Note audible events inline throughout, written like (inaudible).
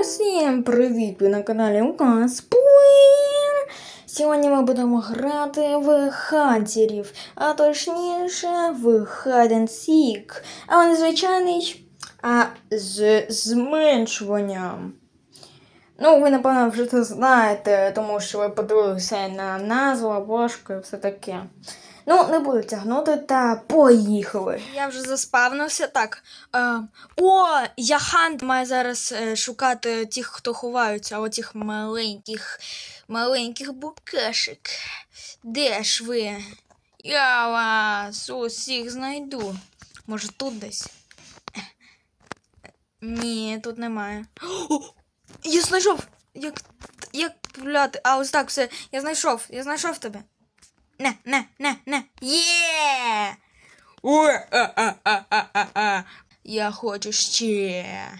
Усім привіт! Ви на каналі Указ Сьогодні ми будемо грати в хантерів, а точніше в Hide and Seek. А не звичайний, а з зменшуванням. Ну, ви, напевно, вже це знаєте, тому що ви подивилися на назву, обложку і все таке. Ну, не буду тягнути та поїхали. Я вже заспавнився. Так. Е, о, я хант має зараз е, шукати тих, хто ховаються, оцих маленьких, маленьких букашек. Де ж ви? Я вас усіх знайду. Може, тут десь? Ні, тут немає. О, я знайшов! Як, як пуляти? А, ось так, все. Я знайшов, я знайшов тебе. Не, не, не, не. Є! Я хочу ще.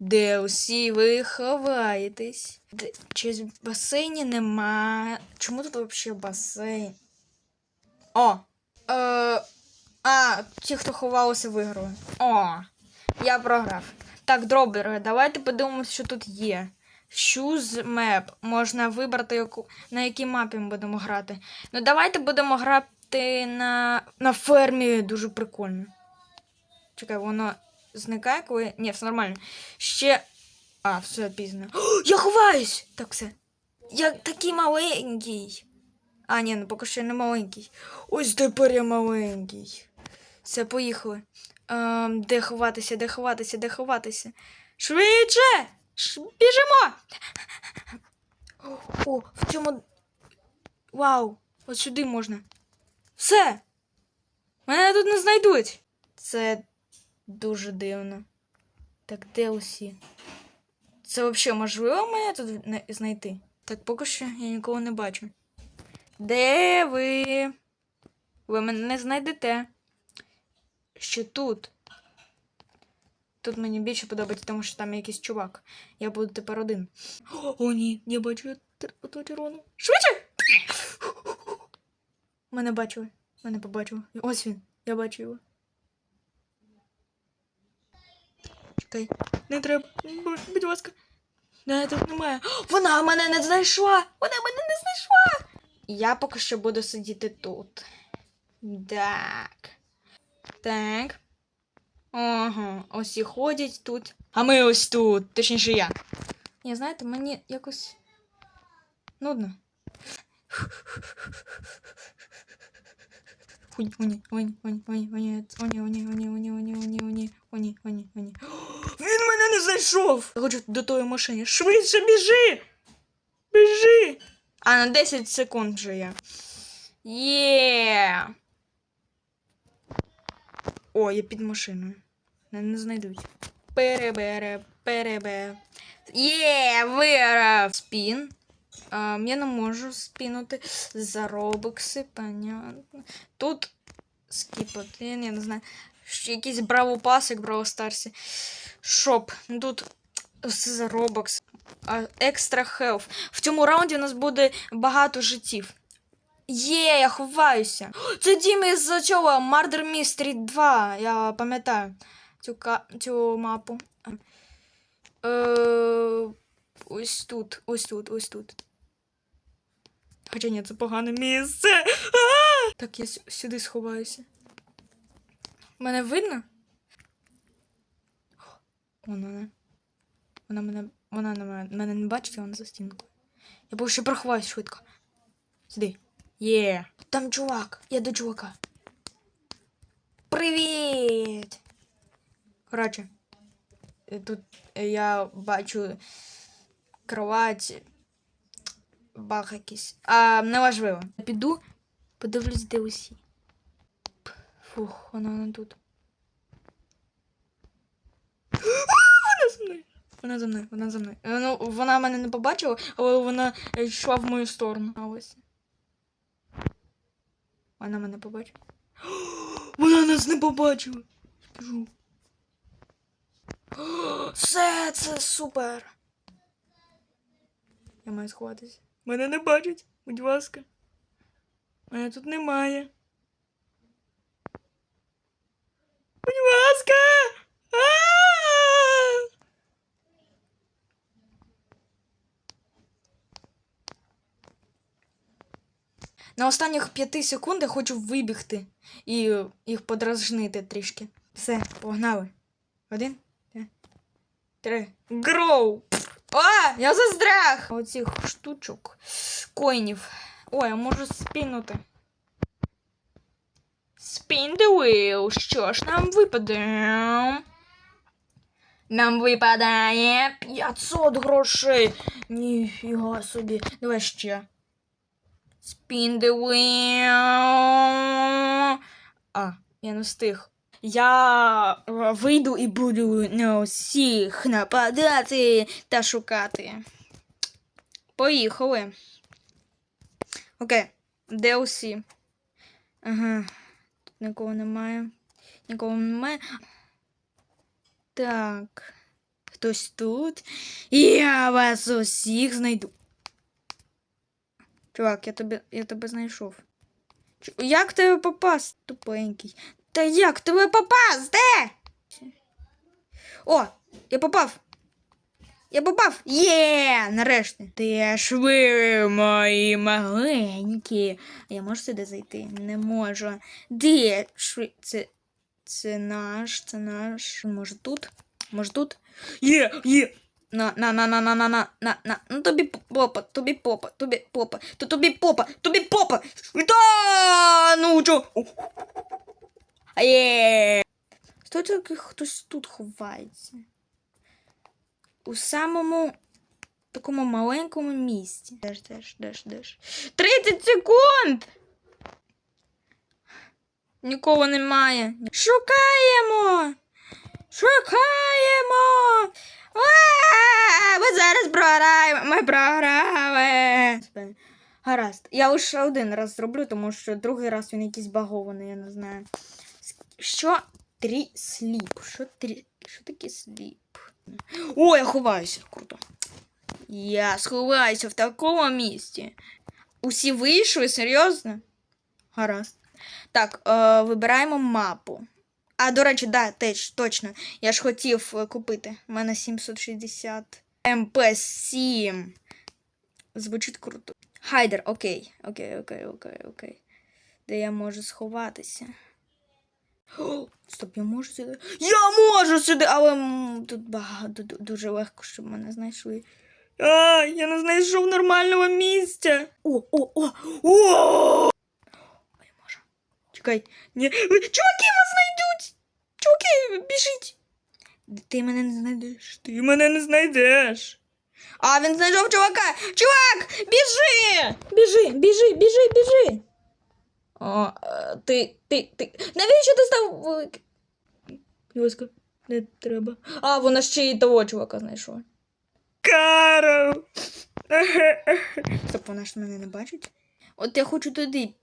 Де усі ви ховаєтесь? Де, чи басейні нема. Чому тут взагалі басейн? О! Е, а, ті, хто ховалися, виграли. О! Я програв. Так, дробери, давайте подивимося, що тут є. Choose map. Можна вибрати, яку, на якій мапі ми будемо грати. Ну, давайте будемо грати на, на фермі. Дуже прикольно. Чекай, воно зникає, коли. Ні, все нормально. Ще. А, все пізно. О, (gasps) я ховаюсь! Так, все. Я такий маленький. А, ні, ну поки що не маленький. Ось тепер я маленький. Все, поїхали. Ем, де ховатися, де ховатися, де ховатися. Швидше! Ш- Біжимо! О, в цьому. Вау! От сюди можна. Все! Мене тут не знайдуть. Це дуже дивно. Так де усі? Це взагалі можливо мене тут знайти? Так поки що я нікого не бачу. Де ви? Ви мене не знайдете. Ще тут. Тут мені більше подобається, тому що там якийсь чувак. Я буду тепер один. (gasps) О, ні, я бачу Тотірону. Швидше! Мене бачили. Мене побачили. Ось він. Я бачу його. Чекай. Не треба. Будь ласка. Не, тут немає. (gasps) Вона мене не знайшла! Вона мене не знайшла! Я поки що буду сидіти тут. Так. Так. Ага, ось і ходять тут. А ми ось тут, точніше я. Ні, знаєте, мені якось нудно. Хуй, оні, оні, оні, оні, оні, оні, оні, оні, оні, оні, оні, оні, оні, оні, оні. Він мене не знайшов! Я хочу до тої машини. Швидше біжи! Біжи! А на 10 секунд вже я. Є! О, я під машиною. Мене не знайдуть. Перебере, перебе. Є, виграв! Спін. А, я не можу спінути за понятно. Тут скіп один, я не знаю. Якийсь браво пас, як браво старсі. Шоп. Ну, Тут все за робокс. Екстра хелф. В цьому раунді у нас буде багато життів. Є, я ховаюся. Це Дім із цього Murder Mystery 2, я пам'ятаю цю, цю мапу. Е... Ось тут, ось тут, ось тут. Хоча ні, це погане місце. А! Так, я сюди сховаюся. Мене видно? Вона. Вона мене. Вона на мене, мене не бачить, вона за стінкою. Я що проховаюсь швидко. Сюди. Є. Там чувак. Я до чувака. Привіт! Коротше, е, тут е, я бачу кровать. Баг якийсь. А, неважливо. Піду, подивлюсь, де усі. Фух, вона не тут. (gasps) Вона за мною. Вона за мною, вона за мною. Ну, вона мене не побачила, але вона йшла в мою сторону. А ось. Вона мене побачила. (gasps) Вона нас не побачила. Біжу. Все, це супер! Я маю сховатися. Мене не бачать, будь ласка. Мене тут немає. Будь ласка! На останніх п'яти секундах хочу вибігти і їх подражнити трішки. Все, погнали. Один три. Гроу! О, я застряг! Оцих штучок, коїнів. Ой, я можу спінути. Spin the wheel. Що ж нам випаде? Нам випадає 500 грошей. Ніфіга собі. Давай ще. Spin the wheel. А, я не встиг. Я е, вийду і буду на усіх нападати та шукати. Поїхали. Окей, де усі? Ага. Тут нікого немає. Нікого немає. Так. Хтось тут. Я вас усіх знайду. Чувак, я тебе, я тебе знайшов. Як тебе попасти, тупенький? Та як тебе попасти? О, я попав. Я попав. Є! Нарешті. Де ж ви, мої маленькі? Я можу сюди зайти? Не можу. Де ж? Це, це наш, це наш. Може тут? Може тут? Є, є. На, на, на, на, на, на, на, на, на. Ну тобі попа, тобі попа, тобі попа, то тобі попа, тобі попа. Та, ну чо? Є. Хто таки хтось тут ховається? У самому такому маленькому місці. Деш, деш, деш, деш. 30 секунд! Нікого немає. Шукаємо! Шукаємо! А, Ми зараз програємо! Ми програли! Гаразд. Я лише один раз зроблю, тому що другий раз він якийсь багований, я не знаю. Що? Трі сліп. Що трі... Що таке сліп? О, я ховаюся. Круто. Я сховаюся в такому місці. Усі вийшли, серйозно? Гаразд. Так, е, вибираємо мапу. А, до речі, да, теж, точно. Я ж хотів е, купити. У мене 760 МП7. Звучить круто. Хайдер, окей. Окей, окей, окей, окей. Де я можу сховатися? (gasps) Стоп, я можу сюди. Я можу сюди, але тут багато дуже легко, щоб мене знайшли. А, я не знайшов нормального місця. О, о, о, о! Я можу. Чекай. Ні. Чуваки вас знайдуть! Чуваки, біжіть! Ти мене не знайдеш. Ти мене не знайдеш. А, він знайшов чувака! Чувак! Біжи! Біжи, біжи, біжи, біжи. О, е, ти, ти, ти. Навіщо ти став? Йоська, не треба. А, вона ще й того чувака знайшла. Карл! Стоп, вона ж мене не бачить. От я хочу туди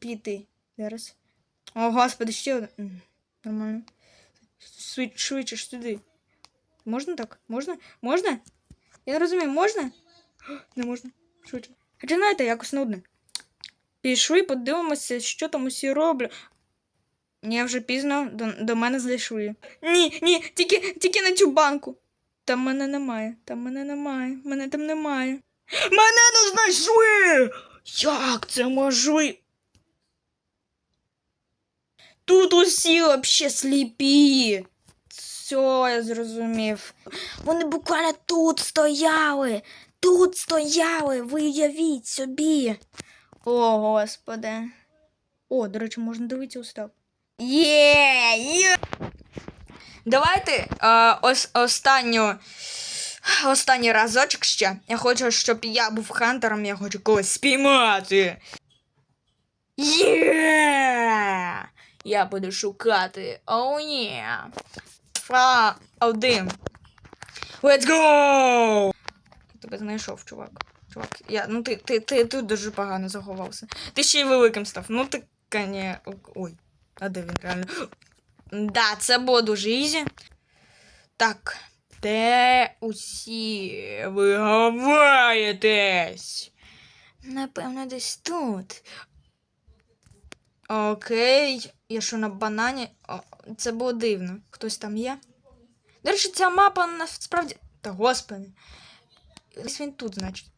піти. Зараз. О, господи, ще один. Нормально. Швид- Швидше ж туди. Можна так? Можна? Можна? Я не розумію, можна? (gasps) Не можна. Швидше. Хоча знаєте, якось нудно. Пішли, подивимося, що там усі роблять. Ні, вже пізно до, до мене зайшли. Ні, ні, тільки, тільки на цю банку. Там мене немає. Там мене немає. Мене там немає. Мене не знайшли! Як це можливо? Тут усі взагалі сліпі. Все, я зрозумів. Вони буквально тут стояли. Тут стояли. Ви уявіть собі. О, господи. О, до речі, можна дивитися устав. Є, є. Давайте е, ос, останню. Останній разочок ще. Я хочу, щоб я був хантером, я хочу когось спіймати. Є! Я буду шукати. Оу ні. Два, один. Let's go! Тебе знайшов, чувак. Чувак, я, ну ти, ти, ти тут дуже погано заховався. Ти ще й великим став. Ну ти, коня. Ой, а де він реально? Да, це було дуже ізі. Так. Де усі ви ховаєтесь? Напевно, десь тут. Окей. Я що на банані? О, це було дивно. Хтось там є? До речі, ця мапа насправді. Та господи. Десь він тут, значить.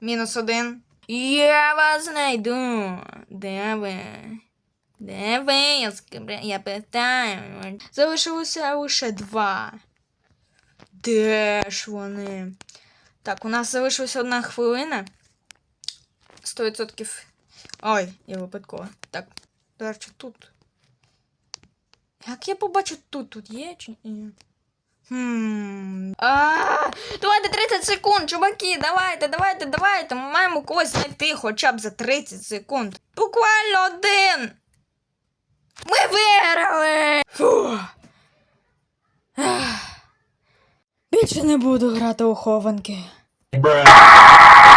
Мінус один. Я вас знайду. Де ви? Де ви? Я, я питаю. Залишилося лише два. Де ж вони? Так, у нас залишилася одна хвилина. 100%. Ой, я випадково. Так, до речі, тут. Як я побачу тут? Тут є чи ні? Хм. А, давайте 30 секунд, чуваки, давайте, давайте, давайте. Ми маємо когось знайти хоча б за 30 секунд. Буквально один. Ми виграли! Фу. Ах. Більше не буду грати у хованки. Bruh.